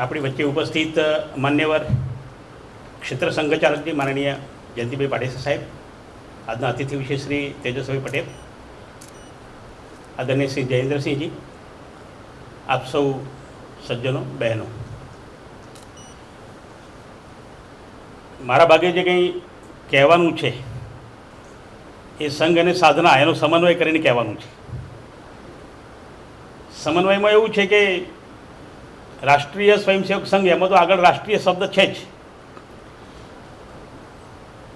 આપણી વચ્ચે ઉપસ્થિત માન્યવર ક્ષેત્ર સંઘચાલકજી માનનીય જયંતિભાઈ પાટેસર સાહેબ, આજના અતિથિ વિશે શ્રી તેજસ્વી પટેલ, આદરણીય શ્રી જયેન્દ્રસિંહજી, આપ સૌ સજ્જનો, બહેનો. મારા ભાગે જે કંઈ કહેવાનું છે, એ સંઘ અને સાધના એનો સમન્વય કરીને કહેવાનું છે. સમન્વયમાં એવું છે કે રાષ્ટ્રીય સ્વયંસેવક સંઘ, એમાં તો આગળ રાષ્ટ્રીય શબ્દ છે જ.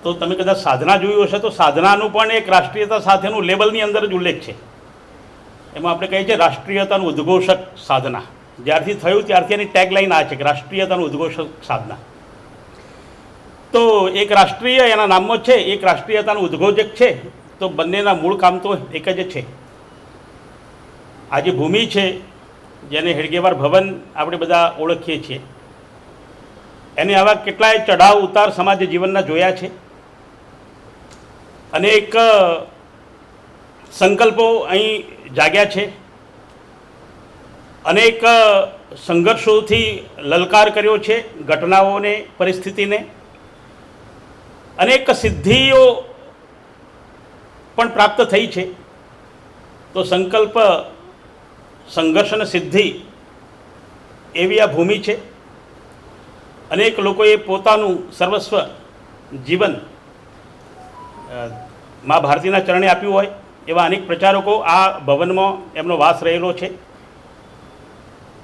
તો તમે કદાચ સાધના જોયું હશે તો સાધનાનું પણ એક રાષ્ટ્રીયતા સાથેનું લેબલની અંદર જ ઉલ્લેખ છે. એમાં આપણે કહીએ છીએ રાષ્ટ્રીયતાનું ઉદ્ઘોષક સાધના. જ્યારથી થયું ત્યારથી એની ટેગલાઇન આ છે કે રાષ્ટ્રીયતાનું ઉદ્ઘોષક સાધના. તો એક રાષ્ટ્રીય એના નામમાં છે, એક રાષ્ટ્રીયતાનું ઉદ્ઘોષક છે, તો બંનેના મૂળ કામ તો એક જ છે. આ જે ભૂમિ છે જેને હેડગેવાર ભવન આપણે બધા ઓળખીએ છીએ. એને આવા કેટલાય ચઢાવ ઉતાર સમાજ જીવનના જોયા છે. અનેક સંકલ્પો અહીં જાગ્યા છે. અનેક સંઘર્ષોથી લલકાર કર્યો છે ઘટનાઓને, પરિસ્થિતિને. અનેક સિદ્ધિઓ પણ પ્રાપ્ત થઈ છે. તો સંકલ્પ સંઘર્ષ અને સિદ્ધિ એવી આ ભૂમિ છે. અનેક લોકોએ પોતાનું સર્વસ્વ જીવન મા ભારતીના ચરણે આપ્યું હોય એવા અનેક પ્રચારકો આ ભવનમાં એમનો વાસ રહેલો છે.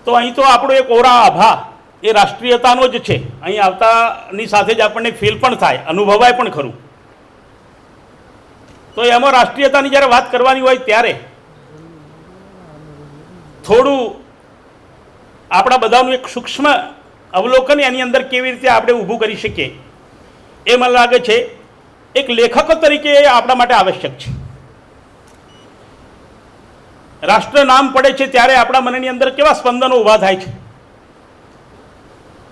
તો અહીં તો આપણો એક ઓરા આભા, એ રાષ્ટ્રીયતાનો જ છે. અહીં આવતાની સાથે જ આપણને ફીલ પણ થાય, અનુભવાય પણ ખરું. તો એમાં રાષ્ટ્રીયતાની જ્યારે વાત કરવાની હોય ત્યારે થોડું આપણા બધાનું એક સૂક્ષ્મ અવલોકન એની અંદર કેવી રીતે આપણે ઊભું કરી શકીએ. એ મને લાગે છે, એક લેખકો તરીકે આપણા માટે આવશ્યક છે. રાષ્ટ્ર નામ પડે છે ત્યારે આપણા મનની અંદર કેવા સ્પંદનો ઊભા થાય છે?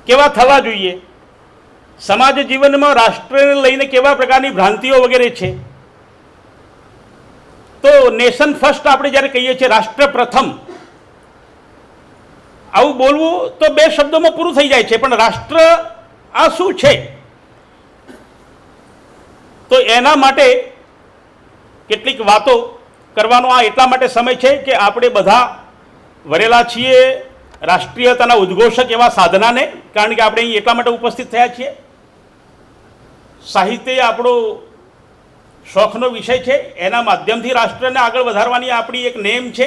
કેવા થવા જોઈએ? સમાજ જીવનમાં રાષ્ટ્રને લઈને કેવા પ્રકારની ભ્રાંતિઓ વગેરે છે? તો નેશન ફર્સ્ટ આપણે જ્યારે કહીએ છીએ રાષ્ટ્ર પ્રથમ આવું બોલવું તો બે શબ્દોમાં પૂરું થઈ જાય છે, પણ રાષ્ટ્ર આ શું છે? તો એના માટે કેટલીક વાતો કરવાનો આ એટલા માટે સમય છે કે આપણે બધા વરેલા છીએ રાષ્ટ્રીયતાના ઉદ્ઘોષક એવા સાધનાને, કારણ કે આપણે અહીં એટલા માટે ઉપસ્થિત થયા છીએ. સાહિત્ય આપણો શોખનો વિષય છે, એના માધ્યમથી રાષ્ટ્રને આગળ વધારવાની આપણી એક નેમ છે.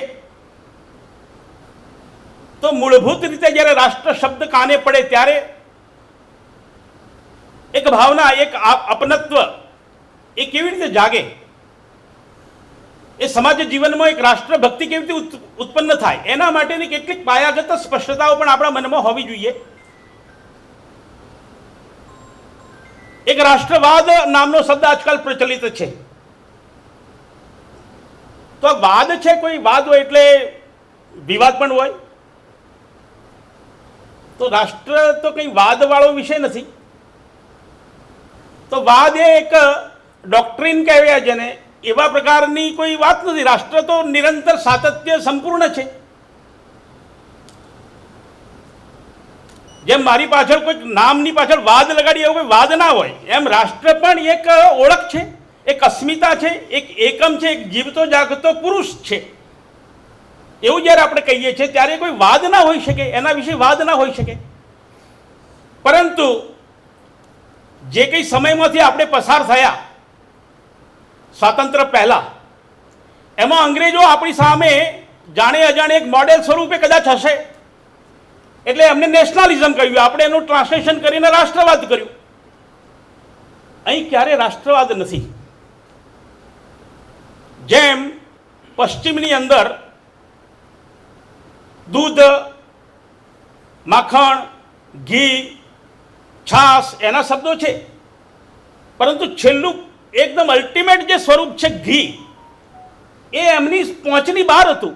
તો મૂળભૂત રીતે જ્યારે રાષ્ટ્ર શબ્દ કાને પડે ત્યારે એક ભાવના, એક અપનત્વ એ કેવી રીતે જાગે? એ સમાજ જીવનમાં એક રાષ્ટ્રભક્તિ કેવી રીતે ઉત્પન્ન થાય? એના માટેની કેટલીક પાયાગત સ્પષ્ટતાઓ પણ આપણા મનમાં હોવી જોઈએ. એક રાષ્ટ્રવાદ નામનો શબ્દ આજકાલ પ્રચલિત છે. તો વાદ છે? કોઈ વાદ હોય એટલે વિવાદ પણ હોય? તો રાષ્ટ્ર તો કંઈ વાદવાળો વિષય નથી. તો વાદ એ એક ડોક્ટ્રીન કહેવાય જેને. એવા પ્રકારની કોઈ વાત નથી. રાષ્ટ્ર તો નિરંતર સાતત્ય સંપૂર્ણ છે. જેમ મારી પાછળ કોઈક નામની પાછળ વાદ લગાડી એવું કોઈ વાદ ના હોય, એમ રાષ્ટ્ર પણ એક ઓળખ છે. એક અસ્મિતા છે, એક એકમ છે, એક જીવતો જાગતો પુરુષ છે. એવું જ્યારે આપણે કહીએ છીએ, ત્યારે કોઈ વાદ ના હોઈ શકે, એના વિશે વાદ ના હોઈ શકે. પરંતુ જે કંઈ સમયમાંથી આપણે પસાર થયા, સ્વાતંત્ર્ય પહેલાં, એમાં અંગ્રેજો આપણી સામે જાણે અજાણે એક મોડેલ સ્વરૂપે કદાચ હશે. એટલે એમને નેશનલિઝમ કહ્યું, આપણે એનું ટ્રાન્સલેશન કરીને રાષ્ટ્રવાદ કર્યું. અહીં ક્યારે રાષ્ટ્રવાદ નથી? જેમ પશ્ચિમની અંદર દૂધ, માખણ, ઘી, છાશ એના શબ્દો છે. પરંતુ છેલ્લું એકદમ અલ્ટિમેટ જે સ્વરૂપ છે ઘી, એ એમની પહોંચની બહાર હતું.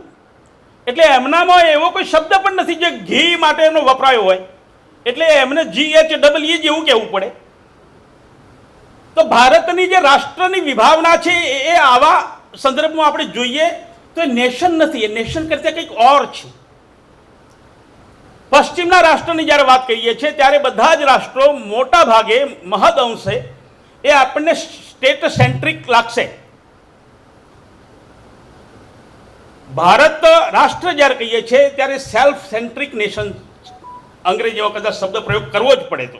એટલે એમનામાં એવો કોઈ શબ્દ પણ નથી જે ઘી માટેનો વપરાયો હોય. એટલે એમને જી એચ ડબલ ઈ જેવું કહેવું પડે. તો ભારતની જે રાષ્ટ્રની વિભાવના છે એ એ આવા સંદર્ભમાં આપણે જોઈએ તો એ નેશન નથી. એ નેશન કરતાં કંઈક ઓર છે. પશ્ચિમના રાષ્ટ્રની જ્યારે વાત કરીએ છીએ, ત્યારે બધા જ રાષ્ટ્રો મોટા ભાગે મહદ અંશે એ આપણને સ્ટેટ સેન્ટ્રિક લાગશે. ભારત રાષ્ટ્ર જ્યારે કહીએ છીએ, ત્યારે સેલ્ફ સેન્ટ્રિક નેશન અંગ્રેજીમાં કદાચ શબ્દ પ્રયોગ કરવો જ પડે તો.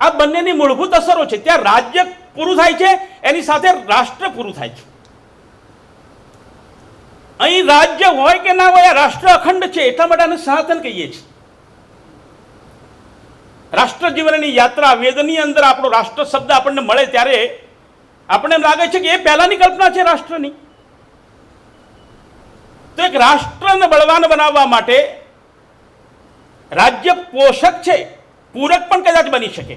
આ બંનેની મૂળભૂત અસરો છે. ત્યાં રાજ્ય પૂરું થાય છે, એની સાથે રાષ્ટ્ર પૂરું થાય છે. અહીં રાજ્ય હોય કે ના હોય રાષ્ટ્ર અખંડ છે, એટલા માટે આને સનાતન કહીએ છીએ. રાષ્ટ્ર જીવનની યાત્રા વેદની અંદર આપણો રાષ્ટ્ર શબ્દ આપણને મળે ત્યારે આપણને એમ લાગે છે કે એ પહેલાની કલ્પના છે રાષ્ટ્રની. તો એક રાષ્ટ્રને બળવાન બનાવવા માટે રાજ્ય પોષક છે, પૂરક પણ કદાચ બની શકે.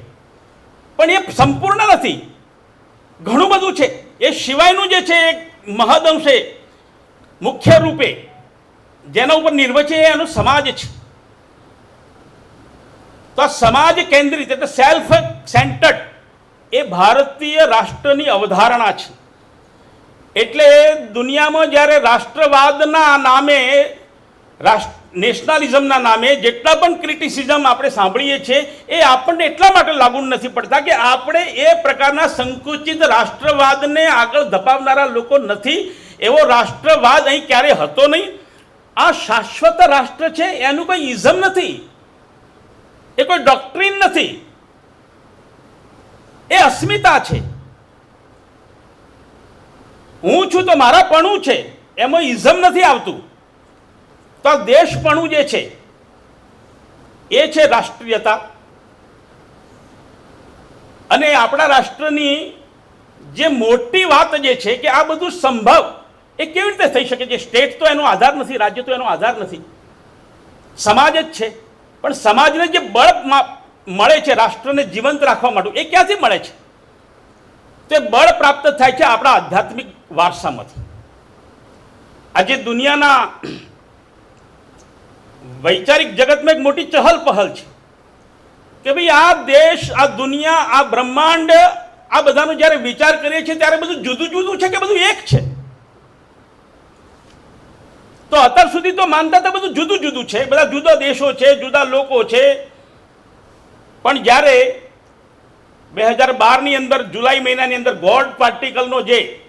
પણ એ સંપૂર્ણ નથી. ઘણું બધું છે. એ સિવાયનું જે છે, એક મહદઅંશે મુખ્ય રૂપે જેના ઉપર નિર્ભર છે એનો સમાજ છે. તો સમાજ કેન્દ્રિત એટલે સેલ્ફ સેન્ટર્ડ એ ભારતીય રાષ્ટ્રની અવધારણા છે. એટલે દુનિયામાં જ્યારે રાષ્ટ્રવાદના નામે, રાષ્ટ્ર નેશનલિઝમના નામે જેટલા પણ ક્રિટિસિઝમ આપણે સાંભળીએ છીએ, એ આપણને એટલા માટે લાગુ નથી પડતા કે આપણે એ પ્રકારના સંકુચિત રાષ્ટ્રવાદને આગળ ધપાવનારા લોકો નથી. એવો રાષ્ટ્રવાદ અહીં ક્યારેય હતો નહીં. આ શાશ્વત રાષ્ટ્ર છે, એનું કોઈ ઇઝમ નથી. એ કોઈ ડોક્ટ્રીન નથી. એ અસ્મિતા છે. હું છું તો મારા પણું છે, એમાં ઇઝમ નથી આવતું. તો આ દેશપણું જે છે, એ છે રાષ્ટ્રીયતા. અને આપણા રાષ્ટ્રની જે મોટી વાત જે છે કે આ બધું સંભવ એ કેવી રીતે થઈ શકે છે? સ્ટેટ તો એનો આધાર નથી, રાજ્ય તો એનો આધાર નથી. સમાજ જ છે. પણ સમાજને જે બળ મળે છે, રાષ્ટ્રને જીવંત રાખવા માટે, એ ક્યાંથી મળે છે? તે બળ પ્રાપ્ત થાય છે આપણા આધ્યાત્મિક વારસામાંથી. આજે દુનિયાના વૈચારિક જગતમાં એક મોટી ચહલ પહલ છે કે ભાઈ આ દેશ, આ દુનિયા, આ બ્રહ્માંડ, આ બધાનો જ્યારે વિચાર કરીએ છીએ ત્યારે બધું જુદું જુદું છે કે બધું એક છે? તો અત્યાર સુધી તો માનતા હતા બધું જુદું જુદું છે. બધા જુદા દેશો છે, જુદા લોકો છે. પણ જ્યારે બે હજાર બારની અંદર, જુલાઈ મહિનાની અંદર ગોડ પાર્ટિકલનો જે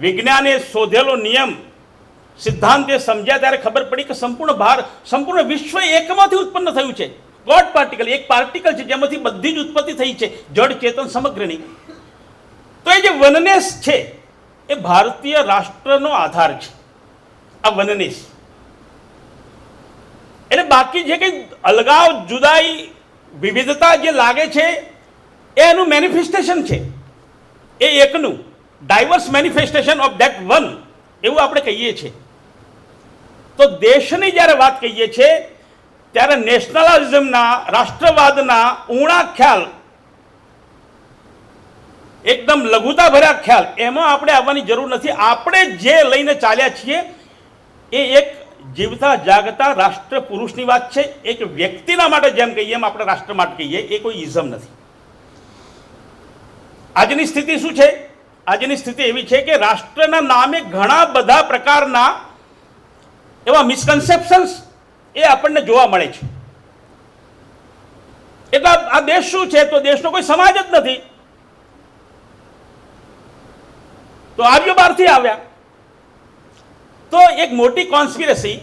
વિજ્ઞાને શોધેલો નિયમ સિદ્ધાંત એ સમજ્યા ત્યારે ખબર પડી કે સંપૂર્ણ ભાર, સંપૂર્ણ વિશ્વ એકમાંથી ઉત્પન્ન થયું છે. ગોડ પાર્ટિકલ એક પાર્ટિકલ છે જેમાંથી બધી જ ઉત્પત્તિ થઈ છે. જડ ચેતન સમગ્રની. તો એ જે વનનેસ છે, એ ભારતીય રાષ્ટ્રનો આધાર છે. આ વનનીશ એટલે બાકી જે કંઈ અલગાવ જુદાઈ વિવિધતા જે લાગે છે, એ એનું મેનિફેસ્ટેશન છે. એ એકનું diverse manifestation of that one એવું આપણે કહીએ છીએ. તો દેશની જ્યારે વાત કહીએ છીએ, ત્યારે નેશનલિઝમના રાષ્ટ્રવાદના ઊણા ખ્યાલ, એકદમ લઘુતા ભર્યા ખ્યાલ, એમાં આપણે આવવાની જરૂર નથી. આપણે જે લઈને ચાલ્યા છીએ એ એક જીવતા જાગતા રાષ્ટ્ર પુરુષની વાત છે. એક વ્યક્તિના માટે જેમ કહીએ એમ આપણે રાષ્ટ્ર માટે કહીએ, એ કોઈ ઇઝમ નથી. આજની સ્થિતિ શું છે? આજની સ્થિતિ એવી છે કે રાષ્ટ્રના નામે ઘણા બધા પ્રકારના એવા મિસકન્સેપ્શન્સ એ આપણને જોવા મળે છે. એટલે આ- દેશ શું છે? તો દેશનો કોઈ સમાજ જ નથી. તો આર્યો બહારથી આવ્યા. તો એક મોટી કોન્સ્પિરસી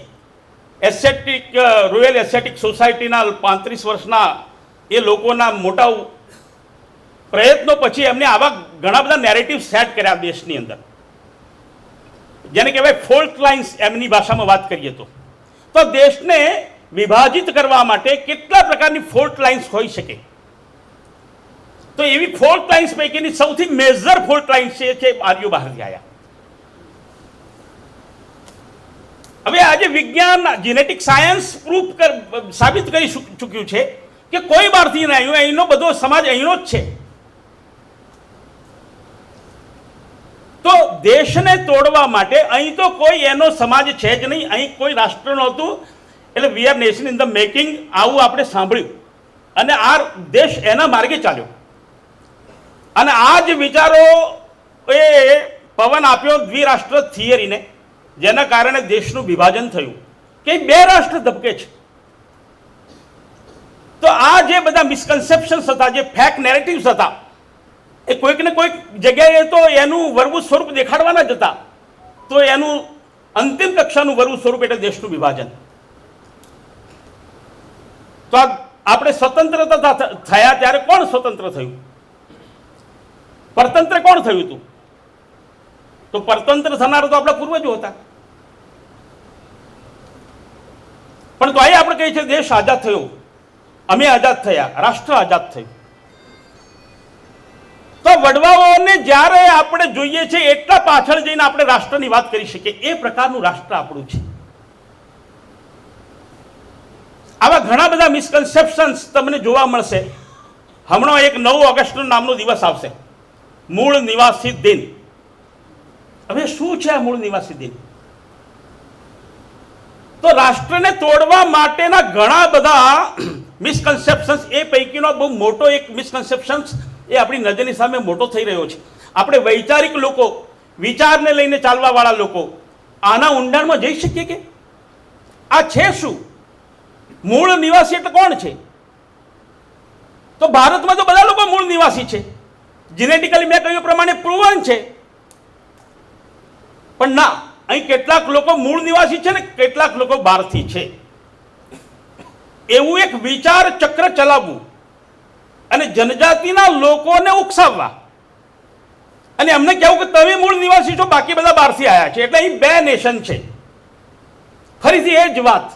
એસેટિક રોયલ એસેટિક સોસાયટીના પાંત્રીસ વર્ષના એ લોકોના મોટા પ્રયત્નો પછી એમને આવા ઘણા બધા નેરેટિવ સેટ કર્યા દેશની અંદર. જેને કહેવાય ફોલ્ટ લાઇન્સ એમની ભાષામાં વાત કરીએ તો. તો દેશને વિભાજિત કરવા માટે કેટલા પ્રકારની ફોલ્ટ લાઇન્સ હોઈ શકે? તો એવી ફોલ્ટ લાઇન્સ પૈકીની સૌથી મેજર ફોલ્ટ લાઇન્સ છે આર્યો બહારથી આવ્યા હવે આજે વિજ્ઞાન જેનેટિક સાયન્સ પ્રૂફ કર, સાબિત કરી ચૂક્યું છે કે કોઈ બહારથી નહીં આવ્યું, અહીંનો બધો સમાજ અહીંનો જ છે. તો દેશને તોડવા માટે અહીં તો કોઈ એનો સમાજ છે જ નહીં, અહીં કોઈ રાષ્ટ્ર નહોતું. એટલે we are nation in the making આવું આપણે સાંભળ્યું. અને આ દેશ એના માર્ગે ચાલ્યો. અને આ જ વિચારો એ પવન આપ્યો દ્વિરાષ્ટ્ર થિયરીને જેના કારણે દેશનું વિભાજન થયું. કે બે રાષ્ટ્ર ધબકે છે. તો આ જે બધા મિસકન્સેપ્શન્સ હતા, જે ફેક નેરેટિવ્સ હતા, એ કોઈક ને કોઈક જગ્યાએ તો એનું વરવું સ્વરૂપ દેખાડવાના જ હતા. તો એનું અંતિમ કક્ષાનું વરવું સ્વરૂપ એટલે દેશનું વિભાજન. તો આપણે સ્વતંત્રતા થયા ત્યારે કોણ સ્વતંત્ર થયું? પરતંત્ર કોણ થયું હતું? તો પરતંત્ર થનારો તો આપણા પૂર્વજો હતા. પણ તો અહીં આપણે કહીએ છીએ દેશ આઝાદ થયો. અમે આઝાદ થયા. રાષ્ટ્ર આઝાદ થયું. તો વડવાઓને જ્યારે આપણે જોઈએ છે, એટલા પાછળ જઈને આપણે રાષ્ટ્રની વાત કરી શકીએ. એ પ્રકારનું રાષ્ટ્ર આપણું છે. આવા ઘણા બધા મિસકન્સેપ્શન્સ તમને જોવા મળશે. હમણાં એક નવ ઓગસ્ટ નામનો દિવસ આવશે. મૂળ નિવાસી દિન. હવે શું છે આ મૂળ નિવાસી દિન તો રાષ્ટ્રને તોડવા માટેના ઘણા બધા મિસકન્સેપ્શન્સ એ પૈકીનો બહુ મોટો એક મિસકન્સેપ્શન્સ એ આપણી નજરની સામે મોટો થઈ રહ્યો છે. આપણે વૈચારિક લોકો, વિચારને લઈને ચાલવાવાળા લોકો, આના ઊંડાણમાં જઈ શકીએ કે? આ છે શું? મૂળ નિવાસી એટલે કોણ છે? તો ભારતમાં તો બધા લોકો મૂળ નિવાસી છે. જીનેટિકલી મેં કહ્યું પ્રમાણે પ્રુવન છે. પણ ના, અહીં કેટલાક લોકો મૂળ નિવાસી છે ને કેટલાક લોકો બહારથી છે. એવું એક વિચાર ચક્ર ચલાવવું અને જનજાતિના લોકોને ઉકસાવવા. અને એમને કહેવું કે તમે મૂળ નિવાસી છો, બાકી બધા બહારથી આવ્યા છે. એટલે અહીં બે નેશન છે. ફરીથી એ જ વાત.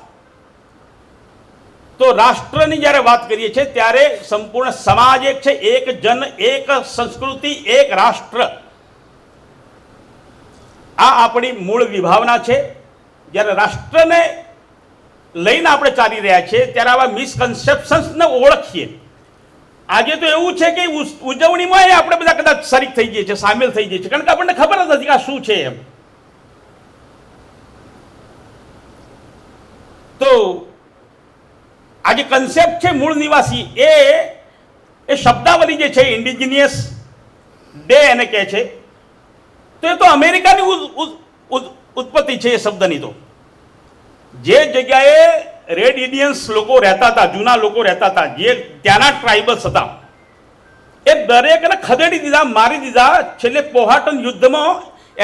તો રાષ્ટ્રની જ્યારે વાત કરીએ છીએ, ત્યારે સંપૂર્ણ સમાજ એક છે, એક જન, એક સંસ્કૃતિ, એક રાષ્ટ્ર. આ આપણી મૂળ વિભાવના છે. જ્યારે રાષ્ટ્રને લઈને આપણે ચાલી રહ્યા છીએ, ત્યારે આવા મિસકન્સેપ્શન્સને ઓળખીએ. આજે તો એવું છે કે ઉજવણીમાં ઉજવણીમાં આપણે બધા કદાચ શરીક થઈ જઈએ છીએ, સામેલ થઈ જઈએ છીએ, કારણ કે આપણને ખબર જ નથી કે આ શું છે એમ. તો આ જે કન્સેપ્ટ છે મૂળ નિવાસી એ એ શબ્દાવલી જે છે ઇન્ડિજિનિયસ ડે એને કહે છે. તો એ તો અમેરિકાની ઉત્પત્તિ છે એ શબ્દની તો. જે જગ્યાએ રેડ ઇન્ડિયન્સ લોકો રહેતા હતા, જૂના લોકો રહેતા હતા, જે ત્યાંના ટ્રાઇબલ્સ હતા, એ દરેકને ખદેડી દીધા, મારી દીધા, છેલ્લે પોહાટન યુદ્ધમાં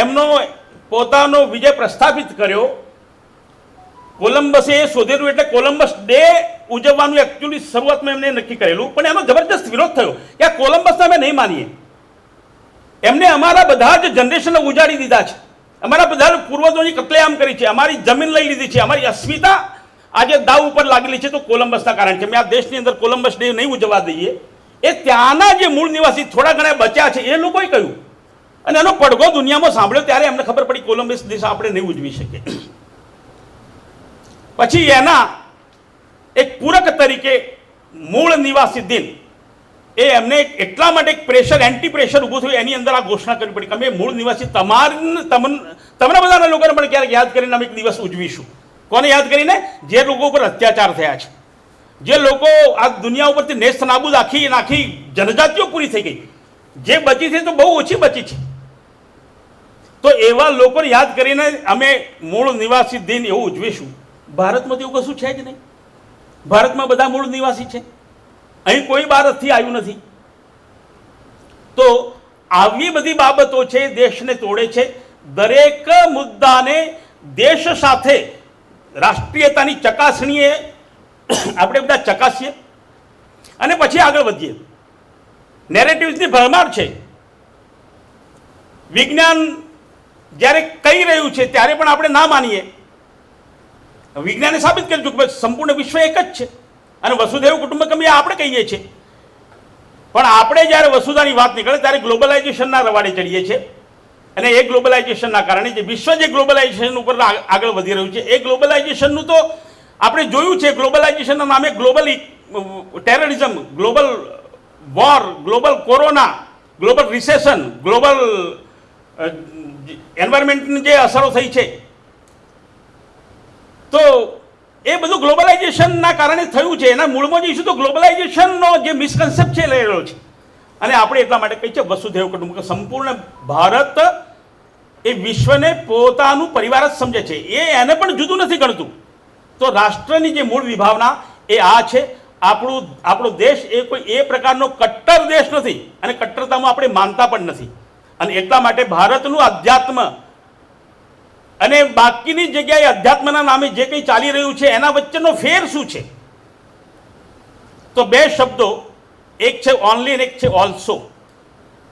એમનો પોતાનો વિજય પ્રસ્થાપિત કર્યો. કોલંબસે એ શોધેલું એટલે કોલંબસ ડે ઉજવવાનું એકચ્યુઅલી શરૂઆતમાં એમને નક્કી કરેલું, પણ એનો જબરજસ્ત વિરોધ થયો કે આ કોલંબસને અમે નહીં માનીએ. એમને અમારા બધા જ જનરેશનને ઉજાડી દીધા છે. અમારા બધા પૂર્વજોની કતલેઆમ કરી છે. અમારી જમીન લઈ લીધી છે. અમારી અસ્મિતા આજે દાવ ઉપર લાગેલી છે તો કોલંબસના કારણે છે. મેં આ દેશની અંદર કોલંબસ ડે નહીં ઉજવવા દઈએ. એ ત્યાંના જે મૂળ નિવાસી થોડા ઘણા બચ્યા છે, એ લોકોએ કહ્યું. અને એનો પડઘો દુનિયામાં સાંભળ્યો ત્યારે એમને ખબર પડી કોલંબસ દિવસ આપણે નહીં ઉજવી શકીએ. પછી એના એક પૂરક તરીકે મૂળ નિવાસી દિન એ એમને એટલા માટે પ્રેશર એન્ટી પ્રેશર ઊભું થયું, એની અંદર આ ઘોષણા કરવી પડી. અમે મૂળ નિવાસી તમારને તમને બધાના લોકોને પણ ક્યારેક યાદ કરીને અમે એક દિવસ ઉજવીશું. કોને યાદ કરીને? જે લોકો ઉપર અત્યાચાર થયા છે. જે લોકો આ દુનિયા ઉપરથી નેસ્ત નાબૂદ આખી નાખી જનજાતિઓ પૂરી થઈ ગઈ. જે બચી છે તો બહુ ઓછી બચી છે. તો એવા લોકોને યાદ કરીને અમે મૂળ નિવાસી દિન એવું ઉજવીશું. ભારતમાં તો એવું કશું છે જ નહીં. ભારતમાં બધા મૂળ નિવાસી છે. અહીં કોઈ ભારતથી આવ્યું નથી. તો આવી બધી બાબતો છે, દેશને તોડે છે. દરેક મુદ્દાને દેશ સાથે રાષ્ટ્રીયતાની ચકાસણીએ આપણે બધા ચકાસીએ. અને પછી આગળ વધીએ. નેરેટિવ્સની ભરમાર છે. વિજ્ઞાન જ્યારે કહી રહ્યું છે, ત્યારે પણ આપણે ના માનીએ. વિજ્ઞાને સાબિત કર્યું કે સંપૂર્ણ વિશ્વ એક જ છે. અને વસુધૈવ કુટુંબકમ એ આપણે કહીએ છીએ. પણ આપણે જ્યારે વસુધાની વાત નીકળે ત્યારે ગ્લોબલાઇઝેશનના રવાડે ચડીએ છીએ. અને એ ગ્લોબલાઇઝેશનના કારણે જે વિશ્વ જે ગ્લોબલાઇઝેશન ઉપર આગળ વધી રહ્યું છે, એ ગ્લોબલાઇઝેશનનું તો આપણે જોયું છે, ગ્લોબલાઇઝેશનના નામે global terrorism, global war, global corona, global recession, global એન્વાયરમેન્ટની જે અસરો થઈ છે. તો એ બધું ગ્લોબલાઇઝેશનના કારણે થયું છે. એના મૂળમાં જઈશું તો ગ્લોબલાઇઝેશનનો જે મિસકન્સેપ્ટ છે રહેલો છે. અને આપણે એટલા માટે કહીએ છીએ વસુધૈવ કુટુંબ સંપૂર્ણ ભારત એ વિશ્વને પોતાનું પરિવાર જ સમજે છે. એ એને પણ જુદું નથી ગણતું. તો રાષ્ટ્રની જે મૂળ વિભાવના એ આ છે. આપણું, આપણો દેશ એ કોઈ એ પ્રકારનો કટ્ટર દેશ નથી. અને કટ્ટરતામાં આપણે માનતા પણ નથી. અને એટલા માટે ભારતનું અધ્યાત્મ અને બાકીની જગ્યાએ અધ્યાત્મના નામે જે કંઈ ચાલી રહ્યું છે, એના વચ્ચેનો ફેર શું છે? તો બે શબ્દો, એક છે ઓનલી અને એક છે ઓલ્સો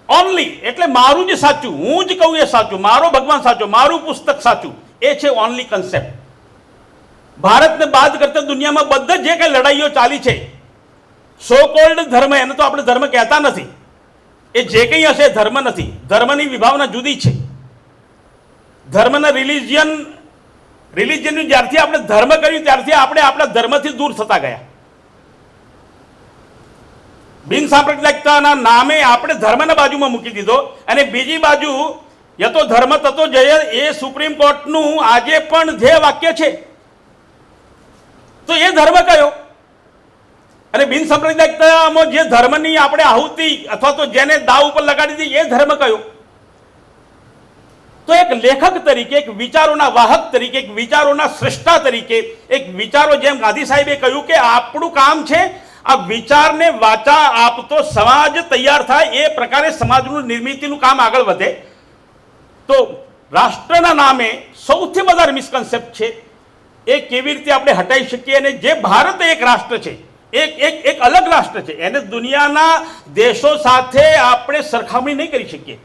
ઓનલી એટલે મારું જ સાચું, હું જ કહું એ સાચું, મારો ભગવાન સાચો, મારું પુસ્તક સાચું, એ છે ઓનલી કન્સેપ્ટ ભારતને બાદ કરતા દુનિયામાં બધા જે કંઈ લડાઈઓ ચાલી છે સો કોલ્ડ ધર્મ, એને તો આપણે ધર્મ કહેતા નથી. એ જે કંઈ હશે ધર્મ નથી. ધર્મની વિભાવના જુદી છે. ધર્મના રિલિજિયન રિલિજિયનનું જ્યારથી આપણે ધર્મ કર્યું, ત્યારથી આપણે આપણા ધર્મથી દૂર થતા ગયા. બિન સાંપ્રદાયિકતાના નામે આપણે ધર્મને બાજુમાં મૂકી દીધો. અને બીજી બાજુ યતો ધર્મ તતો જય, એ સુપ્રીમ કોર્ટનું આજે પણ ધ્યેય વાક્ય છે. તો એ ધર્મ કયો? અને બિન સાંપ્રદાયિકતામાં જે ધર્મની આપણે આહુતિ અથવા તો જેને દાવ ઉપર લગાડી દીધી, એ ધર્મ કયો? તો એક લેખક તરીકે, એક વિચારોના વાહક તરીકે, એક વિચારોના સૃષ્ટા તરીકે, એક વિચારો જેમ ગાંધી સાહેબે કહ્યું કે આપણું કામ છે આ વિચારને વાચા આપતો સમાજ તૈયાર થાય, એ પ્રકારે સમાજનું નિર્મિતિનું કામ આગળ વધે. તો રાષ્ટ્રના નામે સૌથી વધારે મિસકન્સેપ્ટ છે, એ કેવી રીતે આપણે હટાવી શકીએ અને જે ભારત એક રાષ્ટ્ર છે, એક એક એક અલગ રાષ્ટ્ર છે, એને દુનિયાના દેશો સાથે આપણે સરખામણી નહીં કરી શકીએ.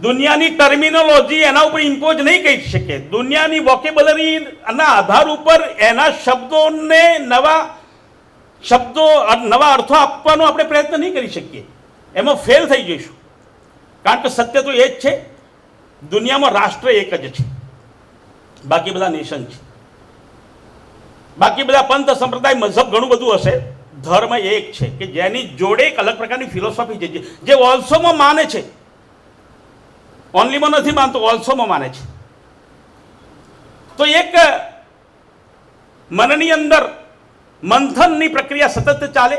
દુનિયાની ટર્મિનોલોજી એના ઉપર ઇમ્પોઝ નહીં કરી શકે. દુનિયાની વોકેબલરી ના આધાર ઉપર એના શબ્દોને નવા શબ્દો નવા અર્થો આપવાનો આપણે પ્રયત્ન નહીં કરી શકીએ. એમાં ફેલ થઈ જઈશું. કારણ કે સત્ય તો એ જ છે, દુનિયામાં રાષ્ટ્ર એક જ છે. બાકી બધા નેશન છે. બાકી બધા પંથ, સંપ્રદાય, મઝહબ ઘણું બધું હશે. ધર્મ એક છે કે જેની જોડે એક અલગ પ્રકારની ફિલોસોફી છે જે- જે ઓલ્સોમાં માને છે. ઓનલીમાં નથી માનતો ઓલ્સોમાં માને છે. તો એક મનની અંદર મંથનની પ્રક્રિયા સતત ચાલે.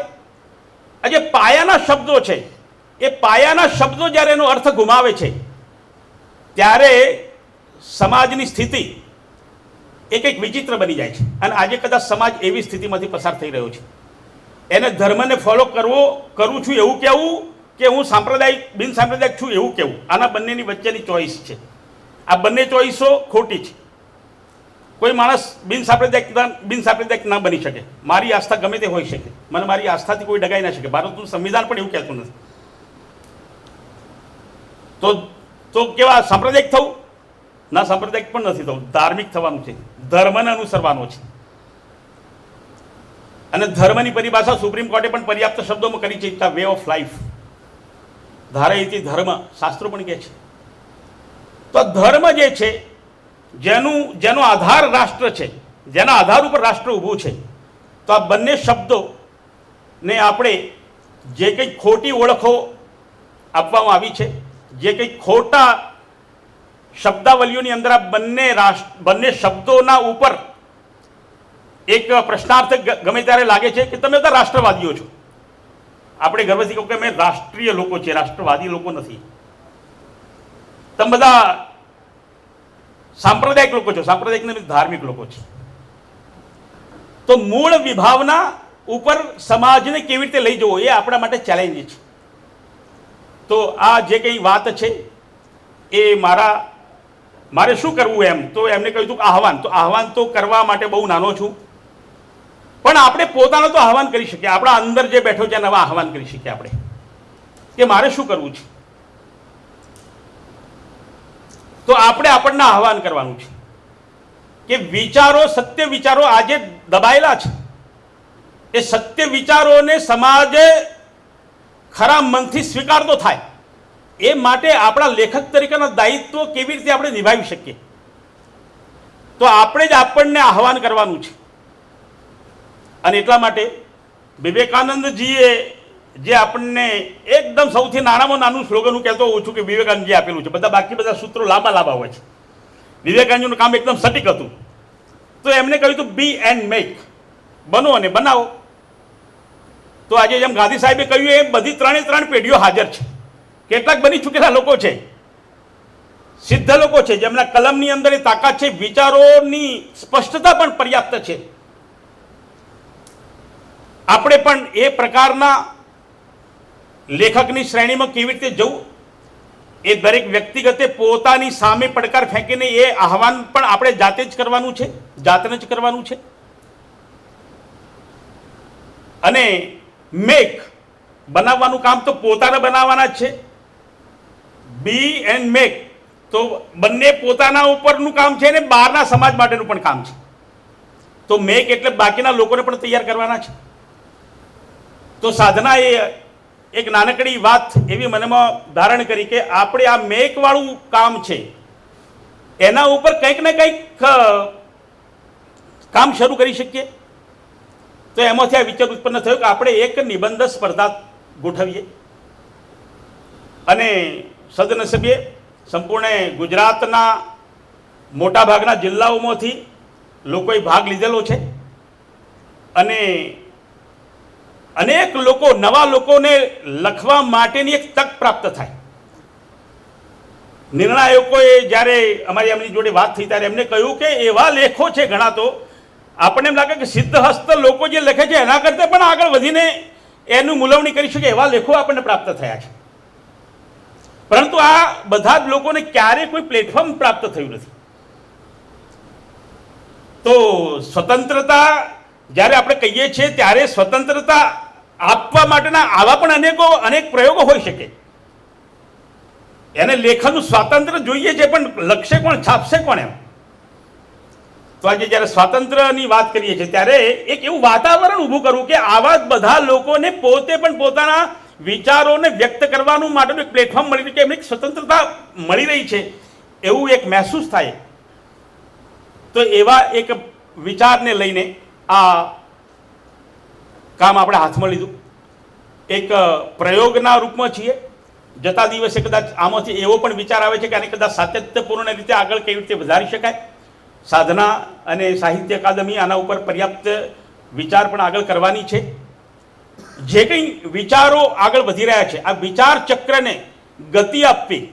આ જે પાયાના શબ્દો છે, એ પાયાના શબ્દો જ્યારે એનો અર્થ ગુમાવે છે, ત્યારે સમાજની સ્થિતિ એ કંઈક વિચિત્ર બની જાય છે. અને આજે કદાચ સમાજ એવી સ્થિતિમાંથી પસાર થઈ રહ્યો છે. એને ધર્મને ફોલો કરવો, કરું છું, એવું કહેવું કે હું સાંપ્રદાયિક બિન સાંપ્રદાયિક છું એવું કેવું? આના બંનેની વચ્ચેની ચોઈસ છે. આ બંને ચોઈસો ખોટી છે. કોઈ માણસ બિન સાંપ્રદાયિક બિન સાંપ્રદાયિક ના બની શકે. મારી આસ્થા ગમે તે હોઈ શકે. મને મારી આસ્થાથી કોઈ ડગાઈ ના શકે. ભારતનું સંવિધાન પણ એવું કહેતું નથી. તો તો કેવા સાંપ્રદાયિક થવું? ના, સાંપ્રદાયિક પણ નથી થવું. ધાર્મિક થવાનું છે. ધર્મને અનુસરવાનો છે. અને ધર્મની પરિભાષા સુપ્રીમ કોર્ટે પણ પર્યાપ્ત શબ્દોમાં કરી છે. ધ વે ઓફ લાઈફ ધારયતી ધર્મ, શાસ્ત્રો પણ કહે છે. તો ધર્મ જે છે, જેનું, જેનો આધાર રાષ્ટ્ર છે, જેના આધાર ઉપર રાષ્ટ્ર ઊભું છે, તો આ બંને શબ્દો ને આપણે જે કંઈ ખોટી ઓળખો આપવામાં આવી છે, જે કંઈ ખોટા શબ્દાવલીઓની અંદર આ બંને રાષ્ટ્ર, બંને શબ્દોના ઉપર એક પ્રશ્નાર્થ ગમે ત્યારે લાગે છે કે તમે બધા રાષ્ટ્રવાદીઓ છો. આપણે ગર્વથી કહું કે અમે રાષ્ટ્રીય લોકો છીએ, રાષ્ટ્રવાદી લોકો નથી. તમે બધા સાંપ્રદાયિક લોકો છો, સાંપ્રદાયિક નથી ધાર્મિક લોકો છે. તો મૂળ વિભાવના ઉપર સમાજને કેવી રીતે લઈ જવો એ આપણા માટે ચેલેન્જ છે. તો આ જે કંઈ વાત છે, એ મારા, મારે શું કરવું એમ? તો એમને કહ્યું હતું આહવાન. તો આહવાન તો કરવા માટે બહુ નાનો છું. પણ આપણે પોતાનો તો આહવાન કરી શકીએ. આપણા અંદર જે બેઠો છે નવા આહવાન કરી શકીએ આપણે. કે મારે શું કરવું છે? તો આપણે આપણને આહવાન કરવાનું છે. કે વિચારો, સત્ય વિચારો આજે દબાયેલા છે. એ સત્ય વિચારોને સમાજે ખરા મનથી સ્વીકારતો થાય. એ માટે આપણા લેખક તરીકેના દાયિત્વ કેવી રીતે આપણે નિભાવી શકીએ? તો આપણે જ આપણને આહવાન કરવાનું છે. અને એટલા માટે વિવેકાનંદજીએ જે આપણને એકદમ સૌથી નાનામાં નાનું સ્લોગન હું કહેતો હોઉં છું કે વિવેકાનંદજી આપેલું છે. બધા બાકી બધા સૂત્રો લાંબા લાંબા હોય છે. વિવેકાનંદજીનું કામ એકદમ સટીક હતું. તો એમને કહ્યું હતું બી એન્ડ મેક બનો અને બનાવો. તો આજે જેમ ગાંધી સાહેબે કહ્યું એ બધી ત્રણે ત્રણ પેઢીઓ હાજર છે. કેટલાક બની ચૂકેલા લોકો છે. સિદ્ધ લોકો છે. જેમના કલમની અંદર એ તાકાત છે. વિચારોની સ્પષ્ટતા પણ પર્યાપ્ત છે. આપણે પણ એ પ્રકારના લેખકની શ્રેણીમાં કેવી રીતે જવું, એ દરેક વ્યક્તિગતે પોતાની સામે પડકાર ફેંકીને એ આહવાન પણ આપણે જાતે જ કરવાનું છે, જાતને જ કરવાનું છે. અને મેક બનાવવાનું કામ તો પોતાને બનાવવાના જ છે. બી એન્ડ મેક તો બંને પોતાના ઉપરનું કામ છે અને બહારના સમાજ માટેનું પણ કામ છે. તો મેક એટલે બાકીના લોકોને પણ તૈયાર કરવાના છે. તો સાધના એ એક નાનકડી વાત એવી મનમાં ધારણ કરી કે આપણે આ મેકવાળું કામ છે. એના ઉપર કંઈક ને કંઈક કામ શરૂ કરી શકીએ. તો એમાંથી આ વિચાર ઉત્પન્ન થયો કે આપણે એક નિબંધ સ્પર્ધા ગોઠવીએ. અને સદનસીબે સંપૂર્ણ ગુજરાતના મોટાભાગના જિલ્લાઓમાંથી લોકોએ ભાગ લીધેલો છે. અને અનેક લોકો નવા લોકોને લખવા માટેની એક તક પ્રાપ્ત થાય. નિર્ણાયકોએ જ્યારે અમારી એમની જોડે વાત થઈ ત્યારે એમને કહ્યું કે એવા લેખો છે ઘણા તો, આપણને એમ લાગે કે સિદ્ધહસ્ત લોકો જે લખે છે એના કરતાં પણ આગળ વધીને એનું મૂલવણી કરી શકે એવા લેખો આપણને પ્રાપ્ત થયા છે. પરંતુ આ બધા જ લોકોને ક્યારેય કોઈ પ્લેટફોર્મ પ્રાપ્ત થયું નથી. તો સ્વતંત્રતા જ્યારે આપણે કહીએ છીએ ત્યારે સ્વતંત્રતા આપવા માટેના આવા પણ અનેકો, અનેક પ્રયોગો હોઈ શકે. એને લેખનનું સ્વાતંત્ર્ય જોઈએ છે, પણ લખશે કોણ, છાપશે કોણ એમ? તો આજે જ્યારે સ્વાતંત્ર્યની વાત કરીએ છીએ, ત્યારે એક એવું વાતાવરણ ઊભું કરવું કે આવા બધા લોકોને પોતે પણ પોતાના વિચારોને વ્યક્ત કરવાનું માટેનું એક પ્લેટફોર્મ મળી રહ્યું કે એમની સ્વતંત્રતા મળી રહી છે. એવું એક મહેસૂસ થાય. તો એવા એક વિચારને લઈને આ કામ આપણે હાથમાં લીધું. એક પ્રયોગના રૂપમાં છીએ. જતા દિવસે કદાચ આમાંથી એવો પણ વિચાર આવે છે કે આને કદાચ સાતત્યપૂર્ણ રીતે આગળ કેવી રીતે વધારી શકાય. સાધના અને સાહિત્ય અકાદમી આના ઉપર પર્યાપ્ત વિચાર પણ આગળ કરવાની છે. જે કંઈ વિચારો આગળ વધી રહ્યા છે, આ વિચાર ચક્રને ગતિ આપવી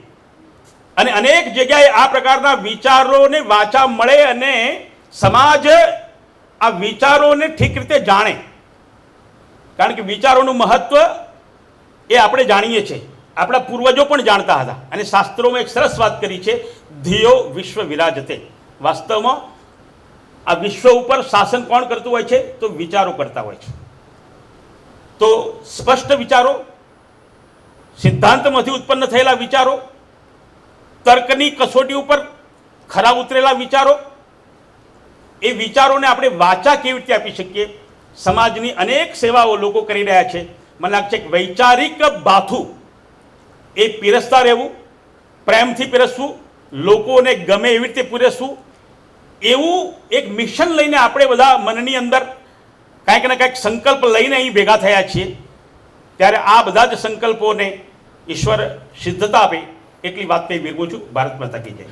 અને અનેક જગ્યાએ આ પ્રકારના વિચારોને વાચા મળે અને સમાજ આ વિચારોને ઠીક રીતે જાણે. કારણ કે વિચારોનું મહત્વ એ આપણે જાણીએ છીએ. આપણા પૂર્વજો પણ જાણતા હતા અને શાસ્ત્રોમાં એક સરસ વાત કરી છે ધ્યેયો વિશ્વ વિરાજતે. વાસ્તવમાં આ વિશ્વ ઉપર શાસન કોણ કરતું હોય છે? તો વિચારો કરતા હોય છે. તો સ્પષ્ટ વિચારો, સિદ્ધાંતમાંથી ઉત્પન્ન થયેલા વિચારો, તર્કની કસોટી ઉપર ખરા ઉતરેલા વિચારો, એ વિચારોને આપણે વાચા કેવી રીતે આપી શકીએ? સમાજની અનેક સેવાઓ લોકો કરી રહ્યા છે. મને લાગે છે કે વૈચારિક બાથું એ પીરસતા રહેવું, પ્રેમથી પીરસવું, લોકોને ગમે એવી રીતે પીરસવું, એવું એક મિશન લઈને આપણે બધા મનની અંદર કાંઈક ને કાંઈક સંકલ્પ લઈને અહીં ભેગા થયા છીએ. ત્યારે આ બધા જ સંકલ્પોને ઈશ્વર સિદ્ધતા આપે એટલી વાત કહી. વિરમું છું ભારત માતા કી જય.